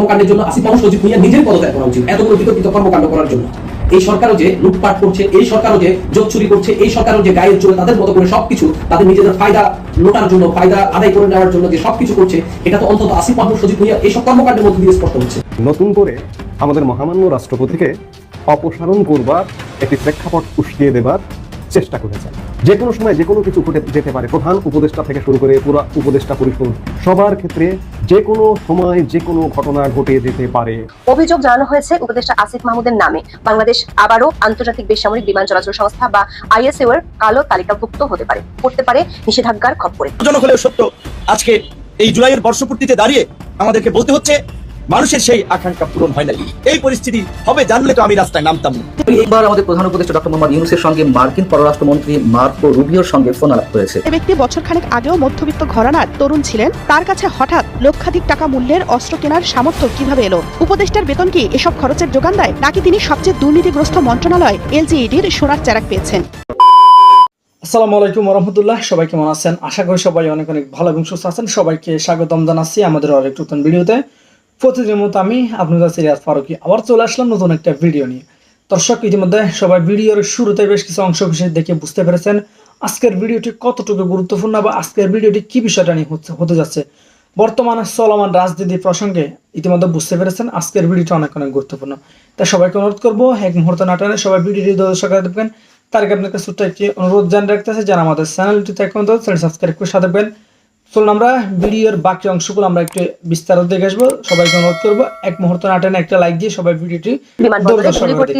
কর্মকাণ্ডের জন্য আসিফ মাহমুদ সজিব ভুইয়া নিজের পদত্যাগ করা উচিত এতগুলো বিতর্কিত কর্মকাণ্ড করার জন্য। এই সরকারও যে লুটপাট করছে, এই সরকারও যে যোগ চুরি করছে, এই সরকারও যে গায়ের জোরে তাদের মতো করে সবকিছু তাদের নিজেদের ফায়দা লোটার জন্য, ফায়দা আদায় করে নেওয়ার জন্য যে সবকিছু করছে, এটা তো অন্তত আসিফ মাহমুদ সজিব ভুইয়া এইসব কর্মকাণ্ডের মধ্যে দিয়ে স্পষ্ট হচ্ছে। নতুন করে আমাদের মহামান্য রাষ্ট্রপতিকে অপসারণ করবার একটি প্রেক্ষাপট উস্কিয়ে দেবার চেষ্টা করেছেন। যে কোনো সময় যে কোনো কিছু ঘটে যেতে পারে। প্রধান উপদেষ্টা থেকে শুরু করে পুরো উপদেষ্টা পরিষদ সবার ক্ষেত্রে যে কোনো সময় যে কোনো ঘটনা ঘটে যেতে পারে। অভিযোগ জানানো হয়েছে উপদেষ্টা আসিফ মাহমুদের নামে। বাংলাদেশ আবারও আন্তর্জাতিক বেসামরিক বিমান চলাচল সংস্থা বা আইএসএও এর কালো তালিকাভুক্ত হতে পারে। করতে পারে নিষেধাজ্ঞার খপ্পরে। জনক হলেও সত্য আজকে এই জুলাইয়ের বর্ষপূর্তিতে দাঁড়িয়ে আমাদেরকে বলতে হচ্ছে মানুষের সেই আকাঙ্ক্ষা পূরণ হয় না এই পরিস্থিতি হবে জানলে তো আমি রাস্তায় নামতাম। না এইবার আমাদের প্রধান উপদেষ্টা ডক্টর মোহাম্মদ ইউনুসের সঙ্গে মার্কিন পররাষ্ট্রমন্ত্রী মার্কো রুবিওর সঙ্গে ফোন আলাপ হয়েছে। এ ব্যক্তি বছরখানেক আগেও মধ্যবিত্ত ঘরানার তরুণ ছিলেন। তার কাছে হঠাৎ লক্ষাধিক টাকা মূল্যের অস্ত্র কেনার সামর্থ্য কীভাবে এলো? উপদেষ্টার বেতন কি এসব খরচের যোগান দেয়? নাকি তিনি সবচেয়ে দুর্নীতিগ্রস্ত মন্ত্রণালয় এলজিইডির সোনার চারাক পেয়েছেন? আসসালামু আলাইকুম রহমতুল্লাহ সবাই কেমন আছেন? আশা করি সবাই অনেক অনেক ভালো এবং সুস্থ আছেন। সবাইকে স্বাগতম জানাচ্ছি আমাদের আরেক নতুন ভিডিওতে। প্রতিদিনের মতো আমি আপনাদের সিরিয়াস ফারুকি আবার চলে আসলাম নতুন একটা ভিডিও নিয়ে। দর্শক, ইতিমধ্যে সবাই ভিডিওর শুরুতে বেশ কিছু অংশ বিশেষ দেখে বুঝতে পেরেছেন আজকের ভিডিওটি কতটুকু গুরুত্বপূর্ণ বা আজকের ভিডিওটি কি বিষয়টা নিয়ে হচ্ছে, হতে যাচ্ছে। বর্তমানে চলমান রাজনীতি প্রসঙ্গে ইতিমধ্যে বুঝতে পেরেছেন আজকের ভিডিওটা অনেক অনেক গুরুত্বপূর্ণ। তাই সবাইকে অনুরোধ করব, এক মুহূর্ত নাটানে সবাই ভিডিওটি দর্শক দেখবেন। তার আগে আপনাকে ছোট্ট একটি অনুরোধ জানিয়ে রাখতেছে যারা আমাদের চ্যানেলটিতে এখন চ্যানেল সাবস্ক্রাইব করে সাথে চলুন আমরা ভিডিওর বাকি অংশগুলো আমরা একটু বিস্তারিত দেখে আসব। সবাইকে অনুরোধ করব এক মুহূর্ত নাটানে একটা লাইক দিয়ে সবাই ভিডিওটি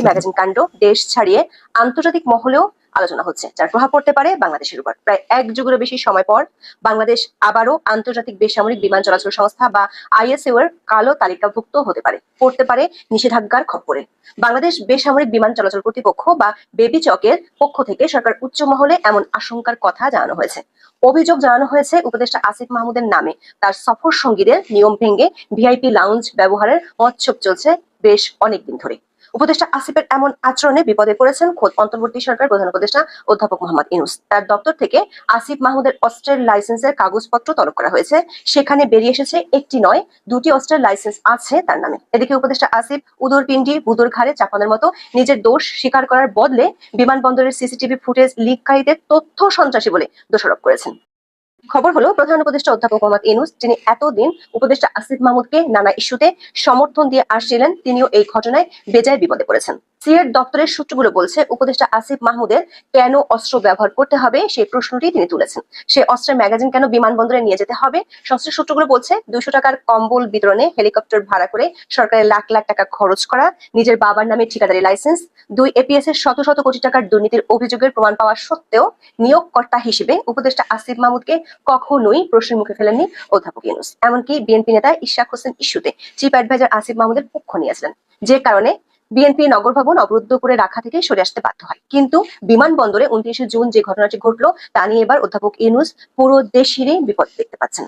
ম্যাগাজিন কাণ্ড দেশ ছাড়িয়ে আন্তর্জাতিক মহলেও আলোচনা হচ্ছে, যার প্রভাব পড়তে পারে বাংলাদেশের উপর। প্রায় এক যুগেরও বেশি সময় পর বাংলাদেশ আবারও আন্তর্জাতিক বেসামরিক বিমান চলাচল সংস্থা বা আইএসএও এর কালো তালিকাভুক্ত হতে পারে, পড়তে পারে নিষেধাজ্ঞার খপ্পরে। বাংলাদেশ বেসামরিক বিমান চলাচল কর্তৃপক্ষ বা বেবি চকের পক্ষ থেকে সরকার উচ্চ মহলে এমন আশঙ্কার কথা জানানো হয়েছে। অভিযোগ জানানো হয়েছে উপদেষ্টা আসিফ মাহমুদের নামে। তার সফর সঙ্গীদের নিয়ম ভেঙে ভিআইপি লাউঞ্জ ব্যবহারের মৎসব চলছে বেশ অনেকদিন ধরে। উপদেষ্টা আসিফের এমন আচরণে বিপদে পড়েছেন খোদ অন্তর্বর্তী সরকার প্রধান উপদেষ্টা অধ্যাপক মোহাম্মদ ইনুস তার দপ্তর থেকে আসিফ মাহমুদের অস্ত্রের লাইসেন্সের কাগজপত্র তলব করা হয়েছে। সেখানে বেরিয়ে এসেছে একটি নয়, দুটি অস্ত্রের লাইসেন্স আছে তার নামে। এদিকে উপদেষ্টা আসিফ উদর পিণ্ডি বুদর ঘাড়ে চাপানোর মতো নিজের দোষ স্বীকার করার বদলে বিমানবন্দরের সিসিটিভি ফুটেজ লিককারীদের তথ্য সন্ত্রাসী বলে দোষারোপ করেছেন। খবর হলো, প্রধান উপদেষ্টা অধ্যাপক মোহাম্মদ ইনুস যিনি এতদিন উপদেষ্টা আসিফ মাহমুদকে নানা ইস্যুতে সমর্থন দিয়ে আসছিলেন, তিনিও এই ঘটনায় বেজায় বিপদে পড়েছেন। সিএর দপ্তরের সূত্রগুলো বলছে, উপদেষ্টা আসিফ মাহমুদের কেন অস্ত্র ব্যবহার করতে হবে সেই প্রশ্নটি তিনি তুলেছেন। সে অস্ত্রের ম্যাগাজিন কেন বিমানবন্দরে নিয়ে যেতে হবে? সংশ্লিষ্ট সূত্রগুলো বলছে, দুইশো টাকার কম্বল বিতরণে হেলিকপ্টার ভাড়া করে সরকারের লাখ লাখ টাকা খরচ করা, নিজের বাবার নামে ঠিকাদারি লাইসেন্স, দুই এপিএস এর শত শত কোটি টাকার দুর্নীতির অভিযোগের প্রমাণ পাওয়া সত্ত্বেও নিয়োগকর্তা হিসেবে উপদেষ্টা আসিফ মাহমুদকে কখনোই প্রশ্নের মুখে ফেলেননি অধ্যাপক ইউনুস। এমনকি বিএনপি নেতা ইশাক হোসেন ইস্যুতে চিফ অ্যাডভাইজার আসিফ মাহমুদের পক্ষ নিয়েছিলেন। যে কারণে বিএনপি নগর ভবন অবরুদ্ধ করে রাখা থেকে সরে আসতে বাধ্য হয়। কিন্তু বিমানবন্দরে উনত্রিশে জুন যে ঘটনাটি ঘটলো, তা নিয়ে এবার অধ্যাপক ইউনুস পুরো দেশেরই বিপদ দেখতে পাচ্ছেন।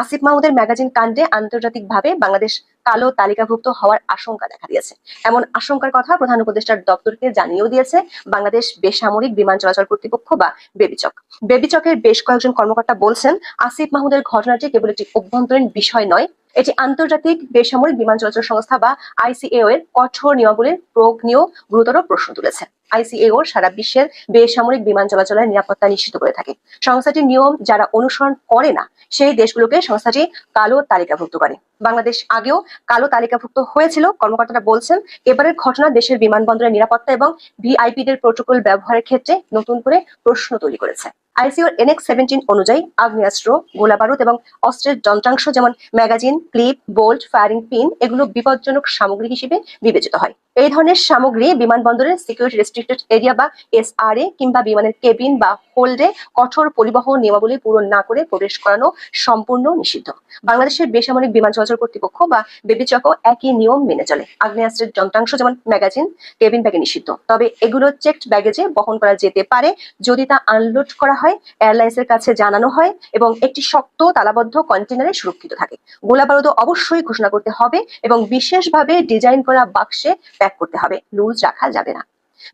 আসিফ মাহমুদের ম্যাগাজিন কাণ্ডে আন্তর্জাতিকভাবে বাংলাদেশ কালো তালিকাভুক্ত হওয়ার আশঙ্কা দেখা দিয়েছে। এমন আশঙ্কার কথা প্রধান উপদেষ্টার দপ্তরকে জানিয়েও দিয়েছে বাংলাদেশ বেসামরিক বিমান চলাচল কর্তৃপক্ষ বা বেবিচক। বেবিচকের বেশ কয়েকজন কর্মকর্তা বলছেন, আসিফ মাহমুদের ঘটনাটি কেবল একটি অভ্যন্তরীণ বিষয় নয় এটি আন্তর্জাতিক বেসামরিক বিমান চলাচল সংস্থা বা আইসিএও এর কঠোর নিয়মাবলীর প্রয়োগ নিয়েও গুরুতর প্রশ্ন তুলেছে। আইসিএও সারা বিশ্বের বেসামরিক বিমান চলাচলের নিরাপত্তা নিশ্চিত করে থাকে। সংস্থাটির নিয়ম যারা অনুসরণ করে না, সেই দেশগুলোকে সংস্থাটি কালো তালিকাভুক্ত করে। বাংলাদেশ আগেও কালো তালিকাভুক্ত হয়েছিল, কর্মকর্তারা বলছেন, এবারের ঘটনা দেশের বিমানবন্দরের নিরাপত্তা এবং ভিআইপিদের প্রোটোকল ব্যবহারের ক্ষেত্রে নতুন করে প্রশ্ন তৈরি করেছে। আইসিওর এনএক্স সেভেন্টিন অনুযায়ী আগ্নেয়াস্ত্র গোলা বারুদ এবং অস্ত্রের যন্ত্রাংশ যেমন magazine, clip, bolt, firing pin এগুলো বিপজ্জনক সামগ্রী হিসেবে বিবেচিত হয়। এই ধরনের সামগ্রী বিমানবন্দরের সিকিউরিটি রেস্ট্রিক্টেড এরিয়া বা এসআরএ কিংবা বিমানের কেবিন বা হোল্ডে কঠোর পরিবহন নিয়মাবলী পূরণ না করে প্রবেশ করানো সম্পূর্ণ নিষিদ্ধ। বাংলাদেশের বেসামরিক বিমান চলাচল কর্তৃপক্ষ বা বেবিচকও একই নিয়ম মেনে চলে। আগ্নেয়াস্ত্রের যন্ত্রাংশ যেমন ম্যাগাজিন কেবিন ব্যাগে নিষিদ্ধ। তবে এগুলো চেকড ব্যাগেজে বহন করা যেতে পারে যদি তা আনলোড করা হয়। এয়ারলাইন্সের কাছে জানানো হয় এবং একটি শক্ত, তালাবদ্ধ কন্টেনারে সুরক্ষিত থাকে। গোলা বারুদ অবশ্যই ঘোষণা করতে হবে এবং বিশেষভাবে ডিজাইন করা বাক্সে প্যাক করতে হবে। লুজ রাখা যাবে না।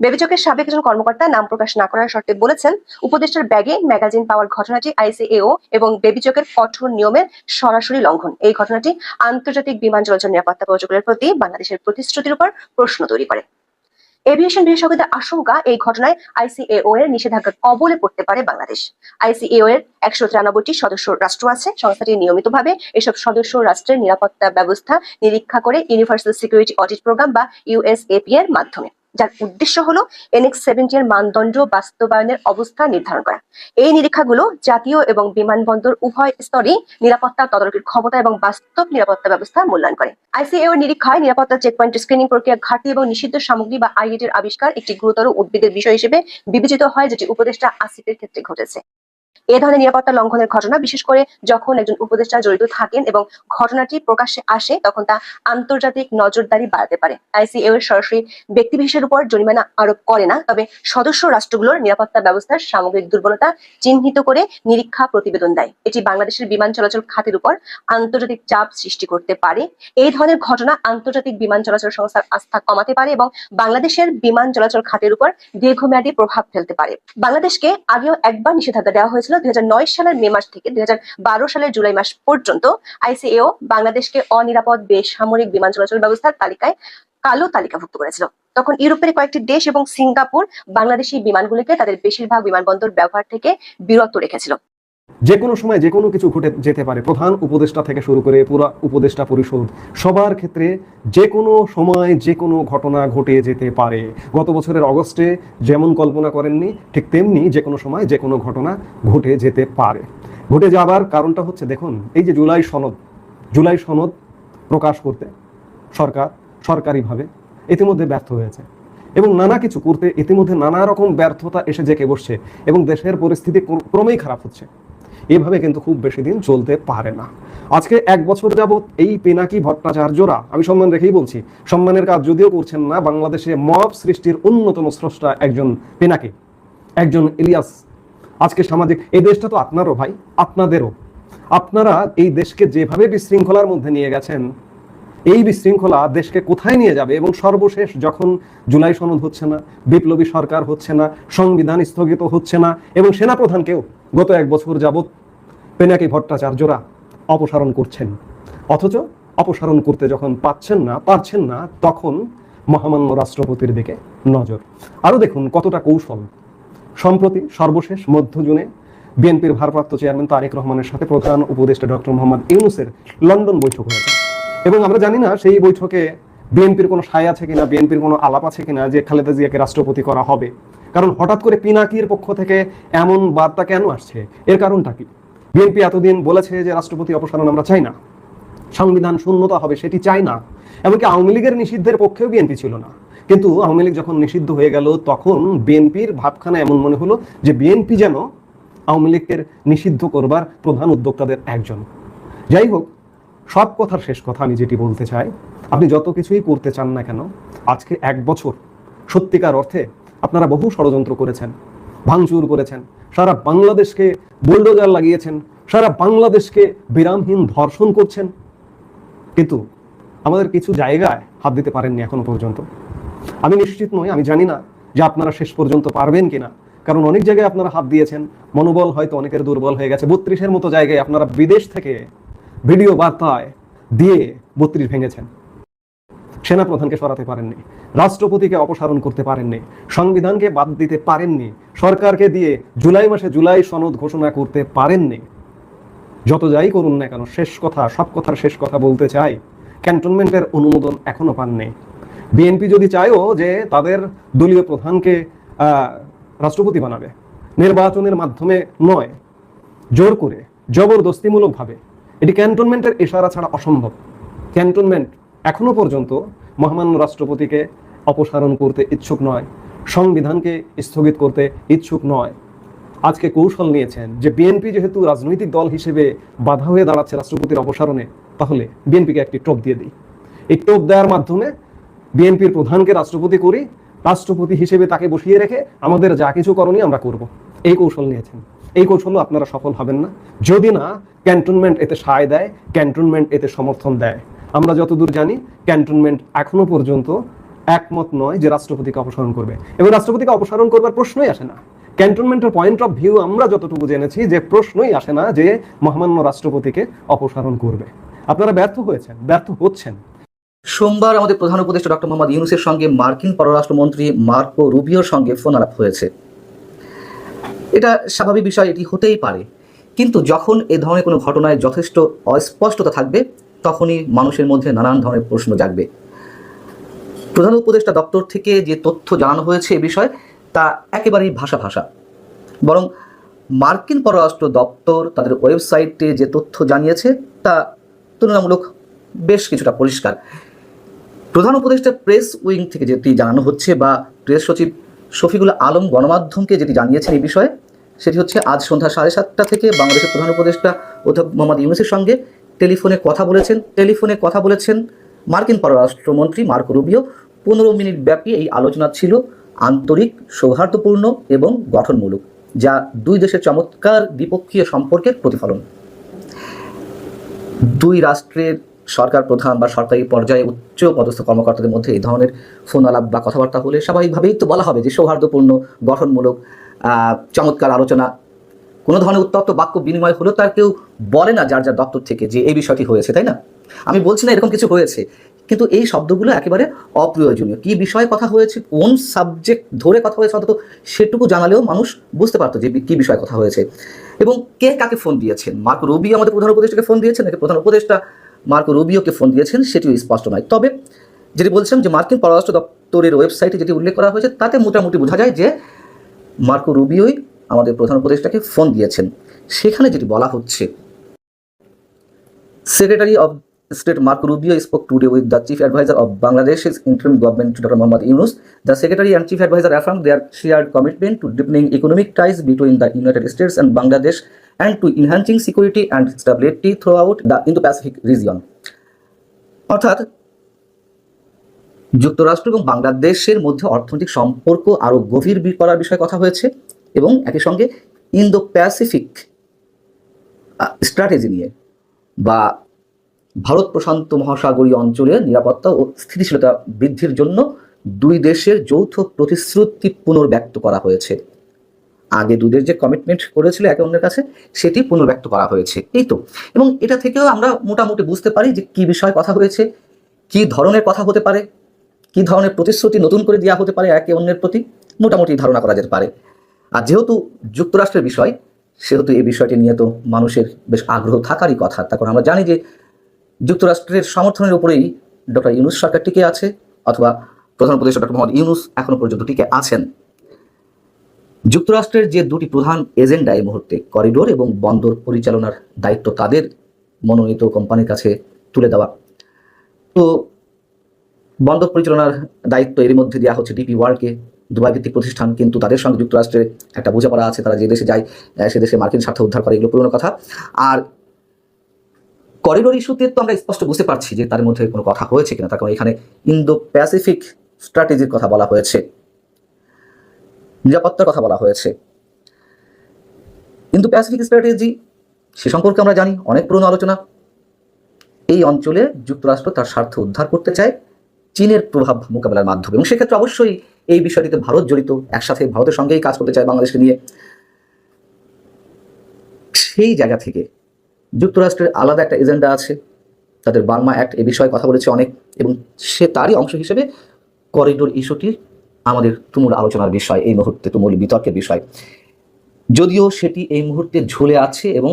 বেবিচকের সাবেক একজন কর্মকর্তা নাম প্রকাশ না করার শর্তে বলেছেন, উপদেষ্টার ব্যাগে ম্যাগাজিন পাওয়ার ঘটনাটি আইসিএও এবং বেবিচকের কঠোর নিয়মের সরাসরি লঙ্ঘন। এই ঘটনাটি আন্তর্জাতিক বিমান চলাচল নিরাপত্তা প্রটোকলের প্রতি বাংলাদেশের প্রতিশ্রুতির উপর প্রশ্ন তৈরি করে। এভিয়েশন বিশেষজ্ঞদের আশঙ্কা, এই ঘটনায় আইসিএও এর নিষেধাজ্ঞার কবলে পড়তে পারে বাংলাদেশ। আইসিএও এর একশো তিরানব্বইটি সদস্য রাষ্ট্র আছে। সংস্থাটি নিয়মিতভাবে এসব সদস্য রাষ্ট্রের নিরাপত্তা ব্যবস্থা নিরীক্ষা করে ইউনিভার্সাল সিকিউরিটি অডিট প্রোগ্রাম বা ইউএসএপি এর মাধ্যমে। যার উদ্দেশ্য হলো এনএক্স সেভেন্টি এর মানদণ্ড বাস্তবায়নের অবস্থা নির্ধারণ করা। এই নিরীক্ষাগুলো জাতীয় এবং বিমানবন্দর উভয় স্তরে নিরাপত্তা তদারকির ক্ষমতা এবং বাস্তব নিরাপত্তা ব্যবস্থা মূল্যায়ন করে। আইসিএ নিরীক্ষায় নিরাপত্তা চেকপয়েন্ট স্ক্রিনিং প্রক্রিয়া ঘাটতি এবং নিষিদ্ধ সামগ্রী বা আইডির আবিষ্কার একটি গুরুতর উদ্ভিদের বিষয় হিসেবে বিবেচিত হয়, যেটি উপদেষ্টা আসিফের ক্ষেত্রে ঘটেছে। এ ধরনের নিরাপত্তা লঙ্ঘনের ঘটনা, বিশেষ করে যখন একজন উপদেষ্টা জড়িত থাকেন এবং ঘটনাটি প্রকাশ্যে আসে, তখন তা আন্তর্জাতিক নজরদারি বাড়াতে পারে। আইসিএও এর সরাসরি ব্যক্তিবিশেষের উপর জরিমানা আরোপ করে না, তবে সদস্য রাষ্ট্রগুলোর নিরাপত্তা ব্যবস্থার সামগ্রিক দুর্বলতা চিহ্নিত করে নিরীক্ষা প্রতিবেদন দেয়। এটি বাংলাদেশের বিমান চলাচল খাতের উপর আন্তর্জাতিক চাপ সৃষ্টি করতে পারে। এই ধরনের ঘটনা আন্তর্জাতিক বিমান চলাচল সংস্থার আস্থা কমাতে পারে এবং বাংলাদেশের বিমান চলাচল খাতের উপর দীর্ঘমেয়াদী প্রভাব ফেলতে পারে। বাংলাদেশকে আগেও একবার নিষেধাজ্ঞা দেওয়া হয়েছিল দুই হাজার নয় সালের মে মাস থেকে দুই হাজার বারো সালের জুলাই মাস পর্যন্ত আইসিএও বাংলাদেশকে অনিরাপদ, বেসামরিক বিমান চলাচল ব্যবস্থার তালিকায় কালো তালিকাভুক্ত করেছিল। তখন ইউরোপের কয়েকটি দেশ এবং সিঙ্গাপুর বাংলাদেশি বিমানগুলিকে তাদের বেশিরভাগ বিমানবন্দর ব্যবহার থেকে বিরত রেখেছিল। যে কোনো সময় যে কোনো কিছু ঘটে যেতে পারে। প্রধান উপদেষ্টা থেকে শুরু করে পুরো উপদেষ্টা পরিষদ, সবার ক্ষেত্রে যে কোনো সময় যে কোনো ঘটনা ঘটে যেতে পারে। গত বছরের অগস্টে যেমন কল্পনা করেননি, ঠিক তেমনি যে কোনো সময় যে কোনো ঘটনা ঘটে যেতে পারে। ঘটে যাবার কারণটা হচ্ছে, দেখুন, এই যে জুলাই সনদ জুলাই সনদ প্রকাশ করতে সরকার সরকারিভাবে ইতিমধ্যে ব্যর্থ হয়েছে এবং নানা কিছু করতে ইতিমধ্যে নানা রকম ব্যর্থতা এসে জেকে বসছে এবং দেশের পরিস্থিতি ক্রমেই খারাপ হচ্ছে। এভাবে কিন্তু খুব বেশি দিন চলতে পারে না। আজকে এক বছর যাবৎ এই পেনাকি ভট্টাচার্যরা, আমি সম্মান রেখেই বলছি, সম্মানের কাজ যদিও করছেন না, বাংলাদেশে মব সৃষ্টির অন্যতম স্রষ্টা একজন পেনাকি, একজন ইলিয়াস। আজকে সামাজিক, এই দেশটা তো আপনারও ভাই, আপনাদেরও। আপনারা এই দেশকে যেভাবে বিশৃঙ্খলার মধ্যে নিয়ে গেছেন এই বিশৃঙ্খলা দেশকে কোথায় নিয়ে যাবে? এবং সর্বশেষ যখন জুলাই সনদ হচ্ছে না, বিপ্লবী সরকার হচ্ছে না, সংবিধান স্থগিত হচ্ছে না, এবং সেনাপ্রধানকেও গত এক বছর যাবৎ পেনাকি ভট্টাচার্যরা অপসারণ করছেন। অথচ অপসারণ করতে যখন পাচ্ছেন না, পারছেন না, তখন মহামান্য রাষ্ট্রপতির দিকে নজর। আরও দেখুন কতটা কৌশল। সম্প্রতি সর্বশেষ মধ্য জুনে বিএনপির ভারপ্রাপ্ত চেয়ারম্যান তারেক রহমানের সাথে প্রধান উপদেষ্টা ডক্টর মোহাম্মদ ইউনুসের লন্ডন বৈঠক হয়েছে। এবং আমরা জানি না সেই বৈঠকে বিএনপির কোনো সায় আছে কিনা, বিএনপির কোনো আলাপ আছে কিনা যে খালেদা জিয়াকে রাষ্ট্রপতি করা হবে। কারণ হঠাৎ করে পিনাকির পক্ষ থেকে এমন বার্তা কেন আসছে? এর কারণটা কি? বিএনপি এতদিন বলেছে যে রাষ্ট্রপতি অপসারণ আমরা চাই না। সংবিধান শূন্যতা হবে, সেটি চাই না। এমনকি আওয়ামী লীগের নিষিদ্ধের পক্ষেও বিএনপি ছিল না। কিন্তু আওয়ামী লীগ যখন নিষিদ্ধ হয়ে গেল, তখন বিএনপির ভাবখানা এমন মনে হলো যে বিএনপি যেন আওয়ামী লীগের নিষিদ্ধ করবার প্রধান উদ্যোক্তাদের একজন। যাই হোক সব কথার শেষ কথা আমি যেটি বলতে চাই, আপনি যত কিছুই করতে চান না কেন, আজকে এক বছর সত্যিকার অর্থে আপনারা বহু ষড়যন্ত্র করেছেন, ভাঙচুর করেছেন, সারা বাংলাদেশকে বুলডোজার লাগিয়েছেন, সারা বাংলাদেশকে বিরামহীন ধর্ষণ করছেন। কিন্তু আমাদের কিছু জায়গায় হাত দিতে পারেননি এখনও পর্যন্ত। আমি নিশ্চিত নই, আমি জানি না যে আপনারা শেষ পর্যন্ত পারবেন কিনা। কারণ অনেক জায়গায় আপনারা হাত দিয়েছেন, মনোবল হয়তো অনেকের দুর্বল হয়ে গেছে। বত্রিশের মতো জায়গায় আপনারা বিদেশ থেকে ভিডিও বার্তায় দিয়ে বত্রিশ ভেঙেছেন। সেনাপ্রধানকে সরাতে পারেননি, রাষ্ট্রপতিকে অপসারণ করতে পারেননি, সংবিধানকে বাদ দিতে পারেননি, সরকারকে দিয়ে জুলাই মাসে জুলাই সনদ ঘোষণা করতে পারেননি। যত যাই করুন না কেন, শেষ কথা, সব কথার শেষ কথা বলতে চাই, ক্যান্টনমেন্টের অনুমোদন এখনও পাননি। বিএনপি যদি চায়ও যে তাদের দলীয় প্রধানকে রাষ্ট্রপতি বানাবে, নির্বাচনের মাধ্যমে নয়, জোর করে, জবরদস্তিমূলকভাবে। এটি ক্যান্টনমেন্টের ইশারা ছাড়া অসম্ভব। ক্যান্টনমেন্ট এখনও পর্যন্ত মহামান্য রাষ্ট্রপতিকে অপসারণ করতে ইচ্ছুক নয়, সংবিধানকে স্থগিত করতে ইচ্ছুক নয়। আজকে কৌশল নিয়েছেন যে বিএনপি যেহেতু রাজনৈতিক দল হিসেবে বাধা হয়ে দাঁড়াচ্ছে রাষ্ট্রপতির অপসারণে, তাহলে বিএনপিকে একটি টোপ দিয়ে দিই। এই টোপ দেওয়ার মাধ্যমে বিএনপির প্রধানকে রাষ্ট্রপতি করি, রাষ্ট্রপতি হিসেবে তাকে বসিয়ে রেখে আমাদের যা কিছু করণীয় আমরা করব। এই কৌশল নিয়েছেন। এই কৌশলও আপনারা সফল হবেন না। যদি না, ক্যান্টনমেন্ট এতে সায় দেয়, ক্যান্টনমেন্ট এতে সমর্থন দেয়। আমরা যতদূর জানি, ক্যান্টনমেন্ট এখনও পর্যন্ত একমত নয় যে রাষ্ট্রপতিকে অপসারণ করবে। এবং রাষ্ট্রপতিকে অপসারণ করবার প্রশ্নই আসে না। ক্যান্টনমেন্টের পয়েন্ট অফ ভিউ আমরা যতটুকু জেনেছি, যে প্রশ্নই আসে না যে মহামান্য রাষ্ট্রপতিকে অপসারণ করবে। আপনারা ব্যর্থ হয়েছেন, ব্যর্থ হচ্ছেন। সোমবার আমাদের প্রধান উপদেষ্টা ডক্টর মোহাম্মদ ইউনুসের সঙ্গে মার্কিন পররাষ্ট্রমন্ত্রী মার্কো রুবিওর সঙ্গে ফোন আলাপ হয়েছে। এটা স্বাভাবিক বিষয়, এটি হতেই পারে। কিন্তু যখন এ ধরনের কোনো ঘটনায় যথেষ্ট অস্পষ্টতা থাকবে, তখনই মানুষের মধ্যে নানান ধরনের প্রশ্ন জাগবে। প্রধান উপদেষ্টা দপ্তর থেকে যে তথ্য জানানো হয়েছে এ বিষয়ে, তা একেবারেই ভাষা ভাষা। বরং মার্কিন পররাষ্ট্র দপ্তর তাদের ওয়েবসাইটে যে তথ্য জানিয়েছে, তা তুলনামূলক বেশ কিছুটা পরিষ্কার। প্রধান উপদেষ্টা প্রেস উইং থেকে যেটি জানানো হচ্ছে বা প্রেস সচিব শফিকুল আলম গণমাধ্যমকে যেটি জানিয়েছেন এই বিষয়ে সেটি হচ্ছে আজ সন্ধ্যা সাড়ে সাতটা থেকে বাংলাদেশের প্রধান উপদেষ্টা অধ্যাপক মোহাম্মদ ইউনুসের সঙ্গে টেলিফোনে কথা বলেছেন। টেলিফোনে কথা বলেছেন মার্কিন পররাষ্ট্রমন্ত্রী মার্কো রুবিও। পনেরো মিনিট ব্যাপী এই আলোচনা ছিল আন্তরিক, সৌহার্দ্যপূর্ণ এবং গঠনমূলক, যা দুই দেশের চমৎকার দ্বিপক্ষীয় সম্পর্কের প্রতিফলন। দুই রাষ্ট্রের সরকার প্রধান বা সরকারি পর্যায়ে উচ্চ পদস্থ কর্মকর্তাদের মধ্যে এই ধরনের ফোন আলাপ বা কথাবার্তা হলে স্বাভাবিকভাবেই তো বলা হবে যে সৌহার্দ্যপূর্ণ, গঠনমূলক চমৎকার আলোচনা। কোনো ধরনের উত্তপ্ত বাক্য বিনিময় হলেও তার কেউ বলে না যার যার দপ্তর থেকে যে এই বিষয়টি হয়েছে, তাই না? আমি বলছি না এরকম কিছু হয়েছে, কিন্তু এই শব্দগুলো একেবারে অপ্রয়োজনীয়। কি বিষয়ে কথা হয়েছে, কোন সাবজেক্ট ধরে কথা হয়েছে, অন্তত সেটুকু জানালেও মানুষ বুঝতে পারতো যে কি বিষয়ে কথা হয়েছে। এবং কে কাকে ফোন দিয়েছেন? মার্কো রুবি আমাদের প্রধান উপদেষ্টাকে ফোন দিয়েছেন? নাকি প্রধান উপদেষ্টা মার্কো রুবিওকে ফোন দিয়েছেন? সেটিও স্পষ্ট নয়। তবে যেটি বলছিলাম যে মার্কিন পররাষ্ট্র দপ্তরের ওয়েবসাইটে যেটি উল্লেখ করা হয়েছে, তাতে মোটামুটি বোঝা যায় যে মার্কো রুবিওই আমাদের প্রধান উপদেষ্টাকে ফোন দিয়েছেন। সেখানে যেটি বলা হচ্ছে, secretary of state Marco Rubio spoke today with the chief adviser of Bangladesh is interim government doctor Mohammad Yunus. The secretary and chief adviser affirmed their commitment to deepening economic ties between the United States and Bangladesh and to enhancing security and stability throughout the Indo Pacific region অর্থাৎ যুক্তরাষ্ট্র এবং বাংলাদেশের মধ্যে অর্থনৈতিক সম্পর্ক আরও গভীর করার বিষয়ে কথা হয়েছে এবং একই সঙ্গে ইন্দো প্যাসিফিক স্ট্র্যাটেজি নিয়ে বা ভারত প্রশান্ত মহাসাগরীয় অঞ্চলের নিরাপত্তা ও স্থিতিশীলতা বৃদ্ধির জন্য দুই দেশের যৌথ প্রতিশ্রুতি পুনর্ব্যক্ত করা হয়েছে। আগে দুদের যে কমিটমেন্ট করেছিল একে অন্যের কাছে, সেটি পুনর্ব্যক্ত করা হয়েছে। এই তো। এবং এটা থেকেও আমরা মোটামুটি বুঝতে পারি যে কি বিষয়ে কথা হয়েছে, কি ধরনের কথা হতে পারে কি ধরনের প্রতিশ্রুতি নতুন করে দেওয়া হতে পারে একে অন্যের প্রতি? মোটামুটি ধারণা করা যেতে পারে। আর যেহেতু যুক্তরাষ্ট্রের বিষয়, সেহেতু এই বিষয়টি নিয়ে তো মানুষের বেশ আগ্রহ থাকারই কথা। কারণ আমরা জানি যে যুক্তরাষ্ট্রের সমর্থনের উপরেই ডক্টর ইউনুস সরকার টিকে আছে, অথবা প্রধান উপদেষ্টা ডক্টর মোহাম্মদ ইউনুস এখনও পর্যন্ত টিকে আছেন। যুক্তরাষ্ট্রের যে দুটি প্রধান এজেন্ডা এই মুহূর্তে, করিডোর এবং বন্দর পরিচালনার দায়িত্ব তাদের মনোনীত কোম্পানির কাছে তুলে দেওয়া। তো বন্দর পরিচালনার দায়িত্ব এর মধ্যে দেওয়া হচ্ছে ডিপি ওয়ার্ল্ডকে, দুবাই ভিত্তিক প্রতিষ্ঠান, কিন্তু তাদের সঙ্গে যুক্তরাষ্ট্রের একটা বোঝাপড়া আছে, তারা যে দেশে যায় সে দেশে মার্কিন স্বার্থ উদ্ধার করে, এগুলো পুরোনো কথা। আর করিডোর ইস্যুতে তো আমরা স্পষ্ট বুঝতে পারছি যে তার মধ্যে কোনো কথা হয়েছে কিনা, তার কারণ এখানে ইন্দো প্যাসিফিক স্ট্র্যাটেজির কথা বলা হয়েছে। নিরাপত্তার কথা বলা হয়েছে। ইন্দো প্যাসিফিক স্ট্র্যাটেজি সে সম্পর্কে আমরা জানি, অনেক পুরনো আলোচনা। এই অঞ্চলে যুক্তরাষ্ট্র তার স্বার্থ উদ্ধার করতে চায়। চীনের প্রভাব মোকাবেলার মাধ্যমে। এবং সেক্ষেত্রে অবশ্যই এই বিষয়টিতে ভারত জড়িত, একসাথে ভারতের সঙ্গেই কাজ করতে চায় বাংলাদেশকে নিয়ে। সেই জায়গা থেকে যুক্তরাষ্ট্রের আলাদা একটা এজেন্ডা আছে। তাদের বার্মা অ্যাক্ট এ বিষয়ে কথা বলেছে অনেক, এবং সে তারই অংশ হিসেবে করিডোর ইস্যুটি আমাদের তুমুল আলোচনার বিষয়, এই মুহূর্তে তুমুল বিতর্কের বিষয়। যদিও সেটি এই মুহূর্তে ঝুলে আছে এবং